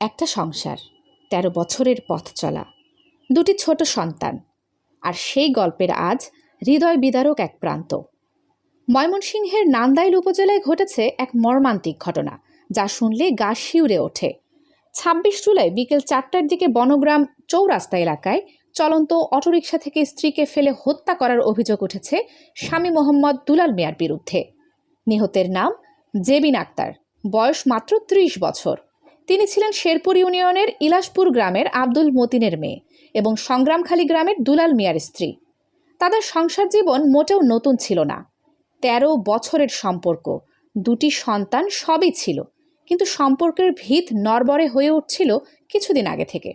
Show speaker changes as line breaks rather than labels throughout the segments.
একটা সংসার, তেরো বছরের পথ চলা, দুটি ছোট সন্তান, আর সেই গল্পের আজ হৃদয় বিদারক এক প্রান্ত। ময়মনসিংহের নান্দাইল উপজেলায় ঘটেছে এক মর্মান্তিক ঘটনা, যা শুনলে গা শিউরে ওঠে। ছাব্বিশ জুলাই বিকেল চারটার দিকে বনগ্রাম চৌরাস্তা এলাকায় চলন্ত অটোরিকশা থেকে স্ত্রীকে ফেলে হত্যা করার অভিযোগ উঠেছে স্বামী মোহাম্মদ দুলাল মিয়ার বিরুদ্ধে। নিহতের নাম জেবিন আক্তার, বয়স মাত্র ত্রিশ বছর। তিনি ছিলেন শেরপুর ইউনিয়নের ইলাসপুর গ্রামের আব্দুল মতিনের মেয়ে এবং সংগ্রামখালী গ্রামের দুলাল মিয়ার স্ত্রী। তাদের সংসার জীবন মোটেও নতুন ছিল না। তেরো বছরের সম্পর্ক, দুটি সন্তান সবই ছিল, কিন্তু সম্পর্কের ভিত নরবরে হয়ে উঠছিল কিছুদিন আগে থেকে।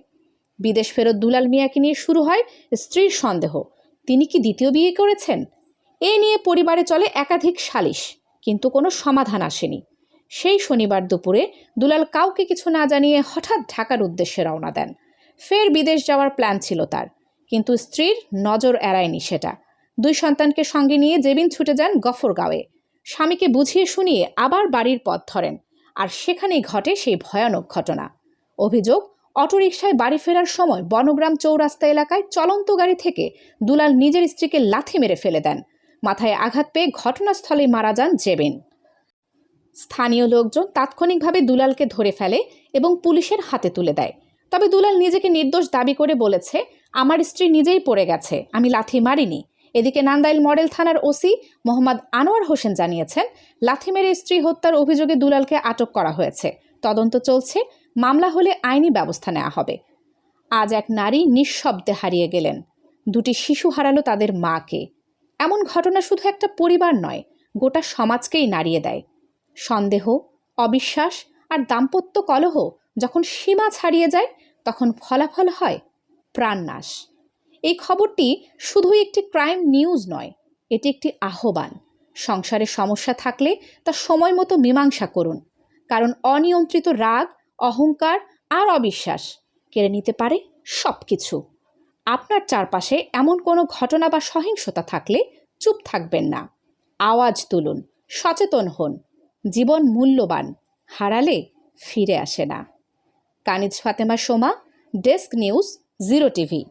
বিদেশ ফেরত দুলাল মিয়াকে নিয়ে শুরু হয় স্ত্রীর সন্দেহ, তিনি কি দ্বিতীয় বিয়ে করেছেন? এ নিয়ে পরিবারে চলে একাধিক সালিশ, কিন্তু কোনো সমাধান আসেনি। সেই শনিবার দুপুরে দুলাল কাউকে কিছু না জানিয়ে হঠাৎ ঢাকার উদ্দেশ্যে রওনা দেন। ফের বিদেশ যাওয়ার প্ল্যান ছিল তার, কিন্তু স্ত্রীর নজর এড়ায়নি সেটা। দুই সন্তানকে সঙ্গে নিয়ে জেবিন ছুটে যান গফরগাঁওয়ে। স্বামীকে বুঝিয়ে শুনিয়ে আবার বাড়ির পথ ধরেন, আর সেখানেই ঘটে সেই ভয়ানক ঘটনা। অভিযোগ, অটোরিকশায় বাড়ি ফেরার সময় বনগ্রাম চৌরাস্তা এলাকায় চলন্ত গাড়ি থেকে দুলাল নিজের স্ত্রীকে লাথি মেরে ফেলে দেন। মাথায় আঘাত পেয়ে ঘটনাস্থলেই মারা যান জেবিন। স্থানীয় লোকজন তাৎক্ষণিকভাবে দুলালকে ধরে ফেলে এবং পুলিশের হাতে তুলে দেয়। তবে দুলাল নিজেকে নির্দোষ দাবি করে বলেছে, আমার স্ত্রী নিজেই পড়ে গেছে, আমি লাথি মারিনি। এদিকে নান্দাইল মডেল থানার ওসি মোহাম্মদ আনোয়ার হোসেন জানিয়েছেন, লাথি মেরে স্ত্রী হত্যার অভিযোগে দুলালকে আটক করা হয়েছে। তদন্ত চলছে, মামলা হলে আইনি ব্যবস্থা নেওয়া হবে। আজ এক নারী নিঃশব্দে হারিয়ে গেলেন। দুটি শিশু হারালো তাদের মাকে। এমন ঘটনা শুধু একটা পরিবার নয়, গোটা সমাজকেই নাড়িয়ে দেয়। সন্দেহ, অবিশ্বাস আর দাম্পত্য কলহ যখন সীমা ছাড়িয়ে যায়, তখন ফলাফল হয় প্রাণনাশ। এই খবরটি শুধুই একটি ক্রাইম নিউজ নয়, এটি একটি আহ্বান। সংসারে সমস্যা থাকলে তা সময় মতো মীমাংসা করুন, কারণ অনিয়ন্ত্রিত রাগ, অহংকার আর অবিশ্বাস কেড়ে নিতে পারে সব কিছু আপনার চারপাশে এমন কোনো ঘটনা বা সহিংসতা থাকলে চুপ থাকবেন না। আওয়াজ তুলুন, সচেতন হন জীবন মূল্যবান হারালে ফিরে আসে না। Kaniz Fatema Soma desk news zero TV.